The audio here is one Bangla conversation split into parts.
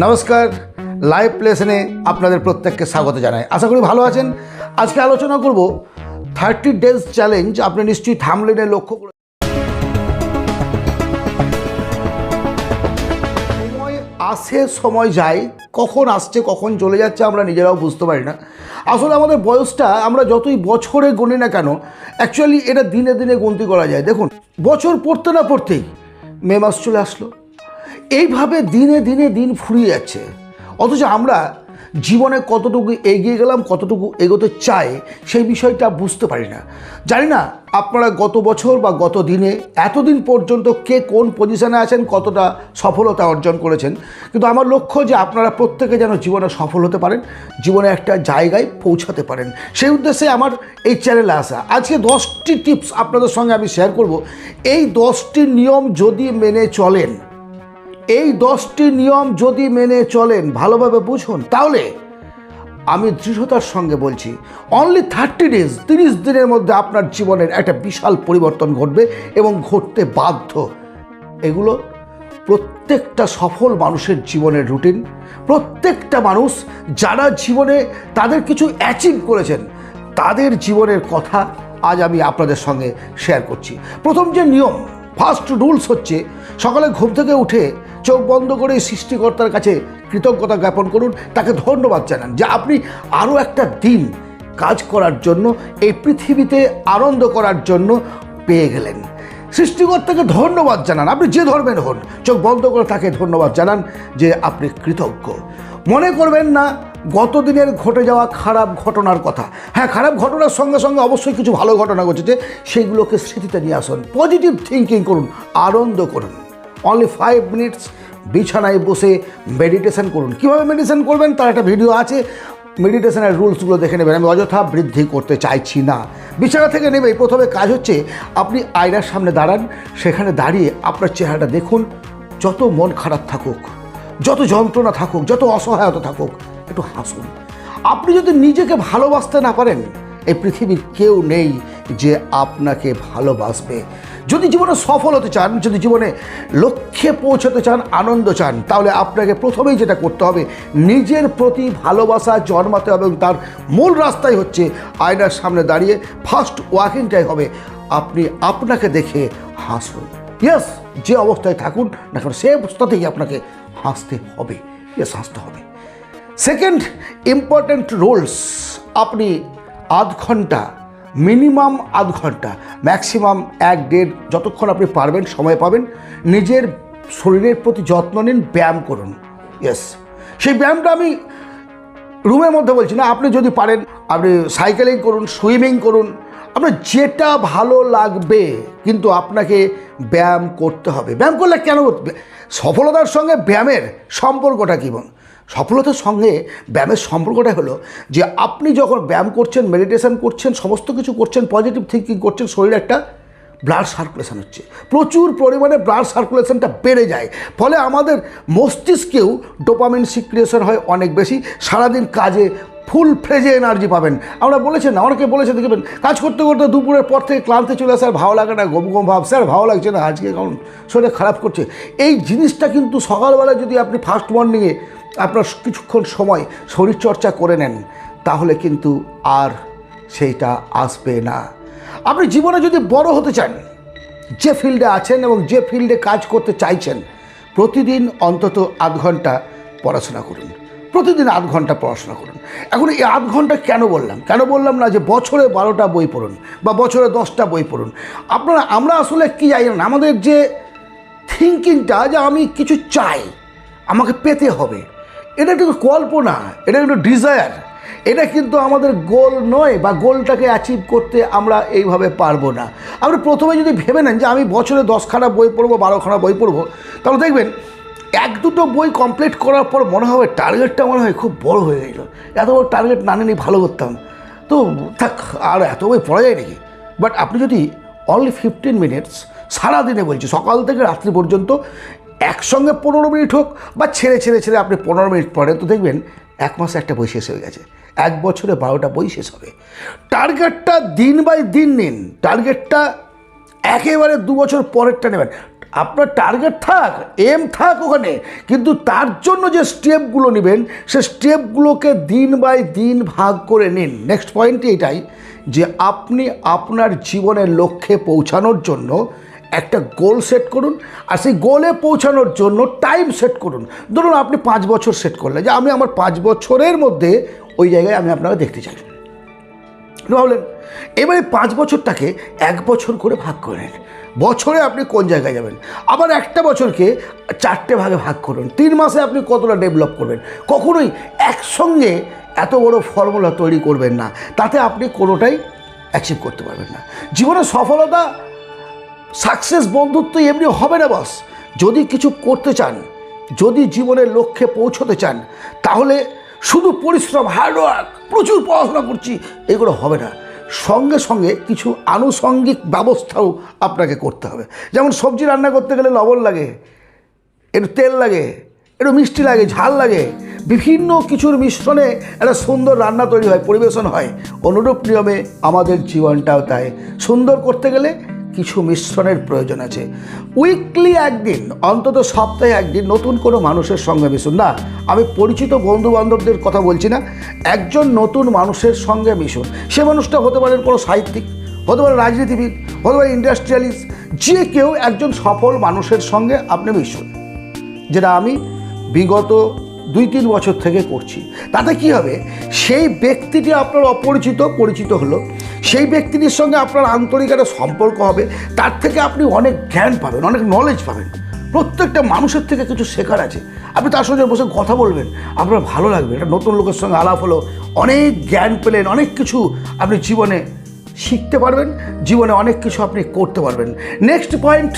নমস্কার লাইভ প্লেসনে আপনাদের প্রত্যেককে স্বাগত জানাই। আশা করি ভালো আছেন। আজকে আলোচনা করব থার্টি ডেজ চ্যালেঞ্জ আপনি নিশ্চয়ই থামলেনে লক্ষ্য করে সময় আসে, সময় যায়। কখন আসছে, কখন চলে যাচ্ছে আমরা নিজেরাও বুঝতে পারি না। আসলে আমাদের বয়সটা আমরা যতই বছরে গুনি না কেন অ্যাকচুয়ালি এটা দিনে দিনে গন্তি করা যায়। দেখুন, বছর পড়তে না পড়তেই মে মাস চলে আসলো। এইভাবে দিনে দিনে দিন ফুরিয়ে যাচ্ছে। অথচ আমরা জীবনে কতটুকু এগিয়ে গেলাম, কতটুকু এগোতে চাই, সেই বিষয়টা বুঝতে পারি না। জানি না আপনারা গত বছর বা গত দিনে এতদিন পর্যন্ত কে কোন পজিশনে আছেন, কতটা সফলতা অর্জন করেছেন। কিন্তু আমার লক্ষ্য যে আপনারা প্রত্যেকে যেন জীবনে সফল হতে পারেন, জীবনে একটা জায়গায় পৌঁছাতে পারেন। সেই উদ্দেশ্যে আমার এই চ্যানেলে আসা। আজকে দশটি টিপস আপনাদের সঙ্গে আমি শেয়ার করব। এই দশটি নিয়ম যদি মেনে চলেন এই দশটি নিয়ম যদি মেনে চলেন, ভালোভাবে বুঝুন। তাহলে আমি দৃঢ়তার সঙ্গে বলছি অনলি থার্টি ডেজ তিরিশ দিনের মধ্যে আপনার জীবনের একটা বিশাল পরিবর্তন ঘটবে এবং ঘটতে বাধ্য। এগুলো প্রত্যেকটা সফল মানুষের জীবনের রুটিন প্রত্যেকটা মানুষ যারা জীবনে তাদের কিছু অ্যাচিভ করেছেন, তাদের জীবনের কথা আজ আমি আপনাদের সঙ্গে শেয়ার করছি। প্রথম যে নিয়ম ফার্স্ট রুলস হচ্ছে, সকালে ঘুম থেকে উঠে চোখ বন্ধ করে সৃষ্টিকর্তার কাছে কৃতজ্ঞতা জ্ঞাপন করুন, তাকে ধন্যবাদ জানান যে আপনি আরও একটা দিন কাজ করার জন্য, এই পৃথিবীতে আনন্দ করার জন্য পেয়ে গেলেন। সৃষ্টিকর্তাকে ধন্যবাদ জানান, আপনি যে ধর্মের হন, চোখ বন্ধ করে তাকে ধন্যবাদ জানান যে আপনি কৃতজ্ঞ। মনে করবেন না গত দিনের ঘটে যাওয়া খারাপ ঘটনার কথা। হ্যাঁ খারাপ ঘটনার সঙ্গে সঙ্গে অবশ্যই কিছু ভালো ঘটনা ঘটেছে, সেইগুলোকে স্মৃতিতে নিয়ে আসুন পজিটিভ থিঙ্কিং করুন, আনন্দ করুন। অনলি ফাইভ মিনিটস বিছানায় বসে মেডিটেশন করুন। কীভাবে মেডিটেশন করবেন? তার একটা ভিডিও আছে। মেডিটেশনের রুলসগুলো দেখে নেবেন। আমি অযথা বৃদ্ধি করতে চাইছি না। বিছানা থেকে নেবে প্রথমে কাজ হচ্ছে, আপনি আয়নার সামনে দাঁড়ান। সেখানে দাঁড়িয়ে আপনার চেহারাটা দেখুন। যত মন খারাপ থাকুক, যত যন্ত্রণা থাকুক, যত অসহায়তা থাকুক, একটু হাসুন। আপনি যদি নিজেকে ভালোবাসতে না পারেন, এই পৃথিবীর কেউ নেই। যে আপনাকে ভালোবাসবে। যদি জীবনে সফল হতে চান, যদি জীবনে লক্ষ্যে পৌঁছতে চান, আনন্দ চান, তাহলে আপনাকে প্রথমেই যেটা করতে হবে, নিজের প্রতি ভালোবাসা জন্মাতে হবে এবং তার মূল রাস্তাই হচ্ছে আয়নার সামনে দাঁড়িয়ে ফার্স্ট ওয়াকিংটাই হবে। আপনি আপনাকে দেখে হাসুন। ইয়েস যে অবস্থায় থাকুন, না কেন সে অবস্থাতেই আপনাকে হাসতে হবে। ইয়েস হাসতে হবে। সেকেন্ড ইম্পর্ট্যান্ট রোলস আপনি আধ ঘণ্টা মিনিমাম আধ ঘণ্টা, ম্যাক্সিমাম এক দেড়, যতক্ষণ আপনি পারবেন, সময় পাবেন, নিজের শরীরের প্রতি যত্ন নিন, ব্যায়াম করুন। ইয়েস সেই ব্যায়ামটা আমি রুমের মধ্যে বলছি না, আপনি যদি পারেন, আপনি সাইকেলিং করুন, সুইমিং করুন, আপনার যেটা ভালো লাগবে, কিন্তু আপনাকে ব্যায়াম করতে হবে। ব্যায়াম করলে কেন সফলতার সঙ্গে ব্যায়ামের সম্পর্কটা কী সফলতার সঙ্গে ব্যায়ামের সম্পর্কটা হলো যে আপনি যখন ব্যায়াম করছেন মেডিটেশন করছেন, সমস্ত কিছু করছেন পজিটিভ থিঙ্কিং করছেন, শরীরে একটা ব্লাড সার্কুলেশন হচ্ছে। প্রচুর পরিমাণে ব্লাড সার্কুলেশনটা বেড়ে যায়। ফলে আমাদের মস্তিষ্কেও ডোপামিন সিক্রিয়েশন হয় অনেক বেশি। সারাদিন কাজে ফুল ফ্রেজে এনার্জি পাবেন। আমরা বলেছেন না, অনেকে বলেছে, দেখবেন কাজ করতে করতে দুপুরের পর থেকে ক্লান্তি চলে আসে, আর ভালো লাগে না গম গম ভাব, স্যার ভালো লাগছে না, আজকে কারণ শরীর খারাপ করছে। এই জিনিসটা কিন্তু সকালবেলা যদি আপনি ফার্স্ট মর্নিংয়ে আপনার কিছুক্ষণ সময় শরীরচর্চা করে নেন, তাহলে কিন্তু আর সেইটা আসবে না। আপনি জীবনে যদি বড় হতে চান, যে ফিল্ডে আছেন এবং যে ফিল্ডে কাজ করতে চাইছেন, প্রতিদিন অন্তত আধ ঘণ্টা পড়াশোনা করুন। প্রতিদিন আধ ঘণ্টা পড়াশোনা করুন। এখন এই আধ ঘণ্টা কেন বললাম? কেন বললাম না যে বছরে বারোটা বই পড়ুন বা বছরে দশটা বই পড়ুন? আপনারা, আমরা আসলে কী জানি না, আমাদের যে থিঙ্কিংটা যে আমি কিছু চাই, আমাকে পেতে হবে। এটা কিন্তু কল্পনা, এটা কিন্তু ডিজায়ার এটা কিন্তু আমাদের গোল নয় বা গোলটাকে অ্যাচিভ করতে আমরা এইভাবে পারব না। আপনি প্রথমে যদি ভেবে নেন যে আমি বছরে দশখানা বই পড়ব, বারোখানা বই পড়ব, তাহলে দেখবেন এক দুটো বই কমপ্লিট করার পর মনে হবে টার্গেটটা মনে হয় খুব বড় হয়ে গেল। এত বড় টার্গেট না নিয়ে ভালো করতাম। তো থাক, আর এত বই পড়া যায় নাকি? বাট আপনি যদি অনলি ফিফটিন মিনিটস সারাদিনে বলছি, সকাল থেকে রাত্রি পর্যন্ত একসঙ্গে পনেরো মিনিট হোক বা ছেড়ে ছেড়ে ছেড়ে আপনি পনেরো মিনিট পরে তো দেখবেন এক মাসে একটা বই শেষ হয়ে গেছে। এক বছরে বারোটা বই শেষ হবে। টার্গেটটা দিন বাই দিন নিন। টার্গেটটা একেবারে দু বছর পরেরটা নেবেন। আপনার টার্গেট থাক এম থাক ওখানে, কিন্তু তার জন্য যে স্টেপগুলো নেবেন, সে স্টেপগুলোকে দিন বাই দিন ভাগ করে নিন। নেক্সট পয়েন্ট এটাই যে আপনি আপনার জীবনের লক্ষ্যে পৌঁছানোর জন্য একটা গোল সেট করুন আর সেই গোলে পৌঁছানোর জন্য টাইম সেট করুন। ধরুন আপনি পাঁচ বছর সেট করলেন, যে আমি আমার পাঁচ বছরের মধ্যে ওই জায়গায় আমি আপনাকে দেখতে চাই। ভাবলেন এবারে পাঁচ বছরটাকে এক বছর করে ভাগ করেন বছরে আপনি কোন জায়গায় যাবেন? আবার একটা বছরকে চারটে ভাগে ভাগ করুন। তিন মাসে আপনি কতটা ডেভেলপ করবেন? কখনোই একসঙ্গে এত বড় ফর্মুলা তৈরি করবেন না। তাতে আপনি কোনোটাই অ্যাচিভ করতে পারবেন না। জীবনে সফলতা সাকসেস বন্ধুত্ব এমনি হবে না বস যদি কিছু করতে চান, যদি জীবনের লক্ষ্যে পৌঁছতে চান, তাহলে শুধু পরিশ্রম হার্ডওয়ার্ক প্রচুর পড়াশোনা করছি, এগুলো হবে না। সঙ্গে সঙ্গে কিছু আনুষঙ্গিক ব্যবস্থাও আপনাকে করতে হবে। যেমন সবজি রান্না করতে গেলে লবণ লাগে, একটু তেল লাগে, একটু মিষ্টি লাগে, ঝাল লাগে। বিভিন্ন কিছুর মিশ্রণে একটা সুন্দর রান্না তৈরি হয়, পরিবেশন হয়। অনুরূপ নিয়মে আমাদের জীবনটাও তাই। সুন্দর করতে গেলে কিছু মিশ্রণের প্রয়োজন আছে। উইকলি একদিন, অন্তত সপ্তাহে একদিন নতুন কোনো মানুষের সঙ্গে মিশুন। না, আমি পরিচিত বন্ধু বান্ধবদের কথা বলছি না, একজন নতুন মানুষের সঙ্গে মিশুন। সে মানুষটা হতে পারেন কোনো সাহিত্যিক, হতে পারে রাজনীতিবিদ, হতে পারে ইন্ডাস্ট্রিয়ালিস্ট যে কেউ একজন সফল মানুষের সঙ্গে আপনি মিশুন। যেটা আমি বিগত দুই তিন বছর থেকে করছি। তাতে কি হবে? সেই ব্যক্তিটি আপনার অপরিচিত, পরিচিত হলো। সেই ব্যক্তিটির সঙ্গে আপনার আন্তরিক একটা সম্পর্ক হবে, তার থেকে আপনি অনেক জ্ঞান পাবেন, অনেক নলেজ পাবেন। প্রত্যেকটা মানুষের থেকে কিছু শেখার আছে। আপনি তার সঙ্গে বসে কথা বলবেন, আপনার ভালো লাগবে। একটা নতুন লোকের সঙ্গে আলাপ হলো অনেক জ্ঞান পেলেন, অনেক কিছু আপনি জীবনে শিখতে পারবেন, জীবনে অনেক কিছু আপনি করতে পারবেন। নেক্সট পয়েন্ট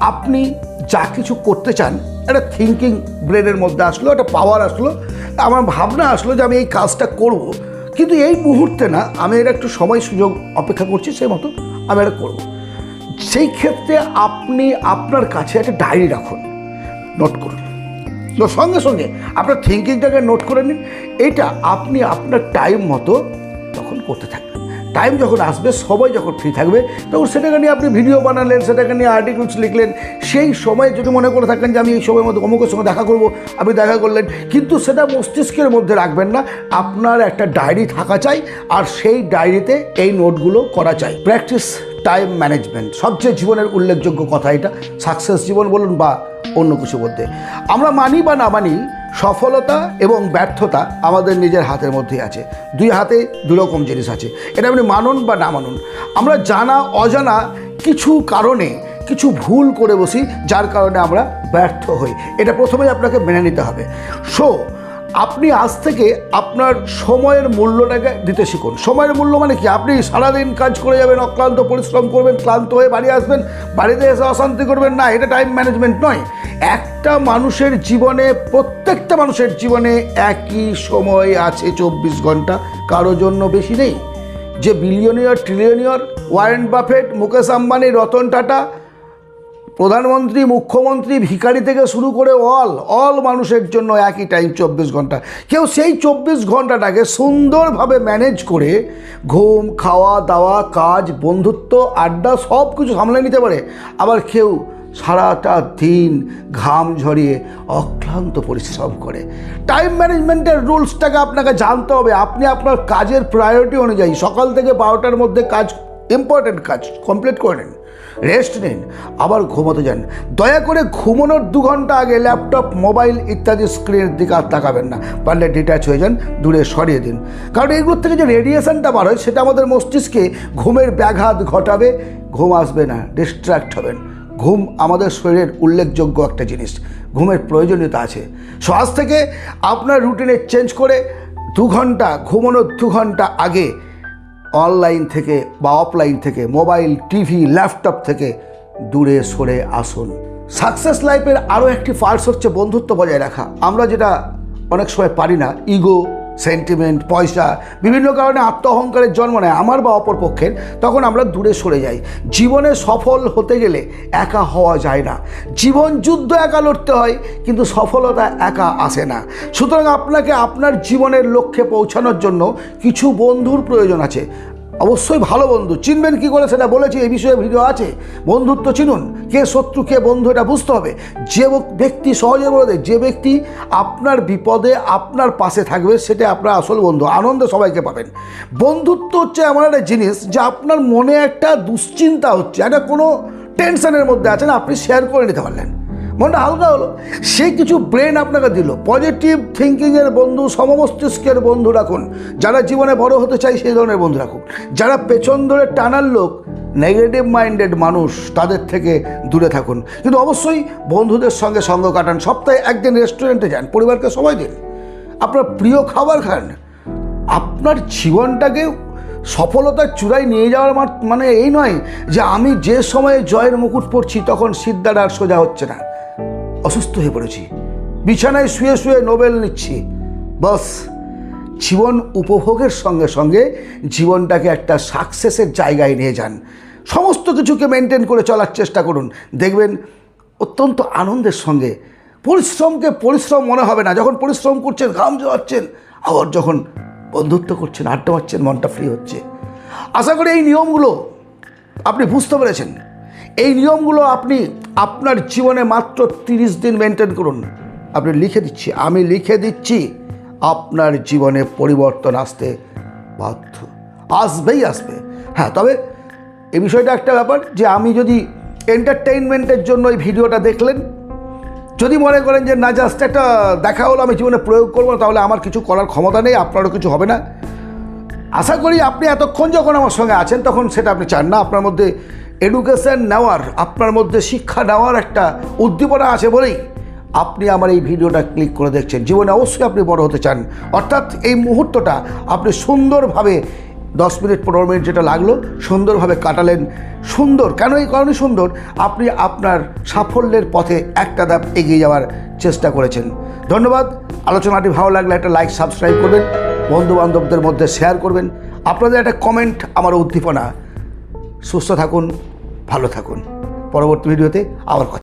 আপনি যা কিছু করতে চান, একটা থিঙ্কিং ব্রেনের মধ্যে আসলো, একটা পাওয়ার আসলো। আমার ভাবনা আসলো যে আমি এই কাজটা করব। কিন্তু এই মুহূর্তে না, আমি এর একটু সময় সুযোগ অপেক্ষা করছি, সেই মতো আমি এটা করব। সেই ক্ষেত্রে আপনি আপনার কাছে একটা ডায়েরি রাখুন, নোট করুন। তো সঙ্গে সঙ্গে আপনার থিঙ্কিংটাকে নোট করে নিন, এটা আপনি আপনার টাইম মতো তখন করতে থাকবেন। টাইম যখন আসবে সবাই যখন ফ্রি থাকবে, তখন সেটাকে নিয়ে আপনি ভিডিও বানালেন, সেটাকে নিয়ে আর্টিকেলস লিখলেন, সেই সময় যদি মনে করে থাকেন যে আমি এই সময়ের মধ্যে অমুকের সঙ্গে দেখা করব, আপনি দেখা করলেন, কিন্তু সেটা মস্তিষ্কের মধ্যে রাখবেন না, আপনার একটা ডায়েরি থাকা চাই, আর সেই ডায়েরিতে এই নোটগুলো করা চাই। প্র্যাকটিস টাইম ম্যানেজমেন্ট সবচেয়ে জীবনের উল্লেখযোগ্য কথা এটা। সাকসেস জীবন বলুন বা অন্য কিছু বলতে আমরা মানি বা না মানি, সফলতা এবং ব্যর্থতা আমাদের নিজের হাতের মধ্যেই আছে। দুই হাতে দুরকম জিনিস আছে। এটা আপনি মানুন বা না মানুন। আমরা জানা, অজানা কিছু কারণে, কিছু ভুল করে বসি, যার কারণে আমরা ব্যর্থ হই। এটা প্রথমেই আপনাকে মেনে নিতে হবে। সো আপনি আজ থেকে আপনার সময়ের মূল্যটাকে দিতে শিখুন। সময়ের মূল্য মানে কি? আপনি সারাদিন কাজ করে যাবেন, অক্লান্ত পরিশ্রম করবেন, ক্লান্ত হয়ে বাড়ি আসবেন, বাড়িতে এসে অশান্তি করবেন না, এটা টাইম ম্যানেজমেন্ট নয়। একটা মানুষের জীবনে, প্রত্যেকটা মানুষের জীবনে একই সময় আছে চব্বিশ ঘণ্টা, কারও জন্য বেশি নেই। যে billionaire trillionaire Warren Buffett Mukesh Ambani, Ratan Tata প্রধানমন্ত্রী, মুখ্যমন্ত্রী, ভিখারি থেকে শুরু করে অল অল মানুষের জন্য একই টাইম চব্বিশ ঘণ্টা। কেউ সেই চব্বিশ ঘন্টাটাকে সুন্দরভাবে ম্যানেজ করে ঘুম, খাওয়া, দাওয়া, কাজ, বন্ধুত্ব, আড্ডা সব কিছু সামলে নিতে পারে। আবার কেউ সারাটা দিন ঘাম ঝরিয়ে অক্লান্ত পরিশ্রম করে। টাইম ম্যানেজমেন্টের রুলসটাকে আপনাকে জানতে হবে। আপনি আপনার কাজের প্রায়োরিটি অনুযায়ী সকাল থেকে বারোটার মধ্যে কাজ ইম্পর্ট্যান্ট কাজ কমপ্লিট করে নিন। রেস্ট নিন, আবার ঘুমোতে যান। দয়া করে ঘুমানোর দু ঘণ্টা আগে ল্যাপটপ, মোবাইল ইত্যাদি স্ক্রিনের দিকে আর তাকাবেন না। পারলে ডিট্যাচ হয়ে যান, দূরে সরিয়ে দিন। কারণ এগুলোর থেকে যে রেডিয়েশনটা বার হয়, সেটা আমাদের মস্তিষ্কে ঘুমের ব্যাঘাত ঘটাবে, ঘুম আসবে না ডিস্ট্র্যাক্ট হবেন। ঘুম আমাদের শরীরের উল্লেখযোগ্য একটা জিনিস, ঘুমের প্রয়োজনীয়তা আছে। সো আজ থেকে আপনার রুটিনে চেঞ্জ করে দু ঘণ্টা, ঘুমানোর দু ঘণ্টা আগে অনলাইন থেকে বা অফলাইন থেকে মোবাইল টিভি ল্যাপটপ থেকে দূরে সরে আসুন। সাকসেস লাইফের আরও একটি পার্টস হচ্ছে বন্ধুত্ব বজায় রাখা। আমরা যেটা অনেক সময় পারি না ইগো সেন্টিমেন্ট, পয়সা, বিভিন্ন কারণে আত্মহংকারের জন্ম নেয় আমার বা অপর পক্ষের, তখন আমরা দূরে সরে যাই। জীবনে সফল হতে গেলে একা হওয়া যায় না। জীবন যুদ্ধ একা লড়তে হয়, কিন্তু সফলতা একা আসে না। সুতরাং আপনাকে আপনার জীবনের লক্ষ্যে পৌঁছানোর জন্য কিছু বন্ধুর প্রয়োজন আছে। অবশ্যই ভালো বন্ধু। চিনবেন কি করে সেটা বলেছি, এই বিষয়ে ভিডিও আছে। বন্ধুত্ব চিনুন। কে শত্রু, কে বন্ধু, এটা বুঝতে হবে। যে ব্যক্তি সহজে বলে দেয়, যে ব্যক্তি আপনার বিপদে আপনার পাশে থাকবে, সেটা আপনার আসল বন্ধু। আনন্দে সবাইকে পাবেন। বন্ধুত্ব হচ্ছে এমন একটা জিনিস যে আপনার মনে একটা দুশ্চিন্তা হচ্ছে। একটা কোনো টেনশনের মধ্যে আছেন, আপনি শেয়ার করে নিতে পারলেন। মনটা হালকা হলো। সে কিছু ব্রেন আপনাকে দিল। পজিটিভ থিঙ্কিংয়ের বন্ধু, সমমস্তিষ্কের বন্ধু রাখুন। যারা জীবনে বড় হতে চায় সেই ধরনের বন্ধু রাখুন। যারা পেছন ধরে টানার লোক নেগেটিভ মাইন্ডেড মানুষ, তাদের থেকে দূরে থাকুন। কিন্তু অবশ্যই বন্ধুদের সঙ্গে সঙ্গ কাটান। সপ্তাহে একদিন রেস্টুরেন্টে যান। পরিবারকে সময় দিন। আপনার প্রিয় খাবার খান। আপনার জীবনটাকে সফলতার চূড়ায় নিয়ে যাওয়ার মানে এই নয় যে আমি যে সময়ে জয়ের মুকুট পরছি তখন সিদ্ধার আর সোজা হচ্ছে না। অসুস্থ হয়ে পড়েছি। বিছানায় শুয়ে শুয়ে নোবেল নিচ্ছি। বস, জীবন উপভোগের সঙ্গে সঙ্গে জীবনটাকে একটা সাকসেসের জায়গায় নিয়ে যান। সমস্ত কিছুকে মেনটেন করে চলার চেষ্টা করুন। দেখবেন অত্যন্ত আনন্দের সঙ্গে, পরিশ্রমকে পরিশ্রম মনে হবে না। যখন পরিশ্রম করছেন, ঘাম জোয়াচ্ছেন আবার যখন বন্ধুত্ব করছেন, আড্ডা মারছেন, মনটা ফ্রি হচ্ছে। আশা করি এই নিয়মগুলো আপনি বুঝতে পেরেছেন। এই নিয়মগুলো আপনি আপনার জীবনে মাত্র তিরিশ দিন মেনটেন করুন। আপনি লিখে দিচ্ছি, আমি লিখে দিচ্ছি, আপনার জীবনে পরিবর্তন আসতে বাধ্য। আসবেই আসবে। হ্যাঁ তবে এই বিষয়টা একটা ব্যাপার যে আমি যদি এন্টারটেইনমেন্টের জন্য এই ভিডিওটা দেখলেন, যদি মনে করেন যে না জাস্ট একটা দেখা হলো, আমি জীবনে প্রয়োগ করব, তাহলে আমার কিছু করার ক্ষমতা নেই, আপনারও কিছু হবে না। আশা করি আপনি এতক্ষণ যখন আমার সঙ্গে আছেন, তখন সেটা আপনি চান না। আপনার মধ্যে এডুকেশন নেওয়ার, আপনার মধ্যে শিক্ষা নেওয়ার একটা উদ্দীপনা আছে বলেই আপনি আমার এই ভিডিওটা ক্লিক করে দেখছেন। জীবনে অবশ্যই আপনি বড় হতে চান। অর্থাৎ এই মুহূর্তটা আপনি সুন্দরভাবে দশ মিনিট, পনেরো মিনিট যেটা লাগল, সুন্দরভাবে কাটালেন। সুন্দর, কেন এই কারণে সুন্দর? আপনি আপনার সাফল্যের পথে একটা ধাপ এগিয়ে যাওয়ার চেষ্টা করেছেন। ধন্যবাদ। আলোচনাটি ভালো লাগলে একটা লাইক সাবস্ক্রাইব করবেন। বন্ধু বান্ধবদের মধ্যে শেয়ার করবেন। আপনাদের একটা কমেন্ট আমার উদ্দীপনা। সুস্থ থাকুন। ভালো থাকুন। পরবর্তী ভিডিওতে আবার কথা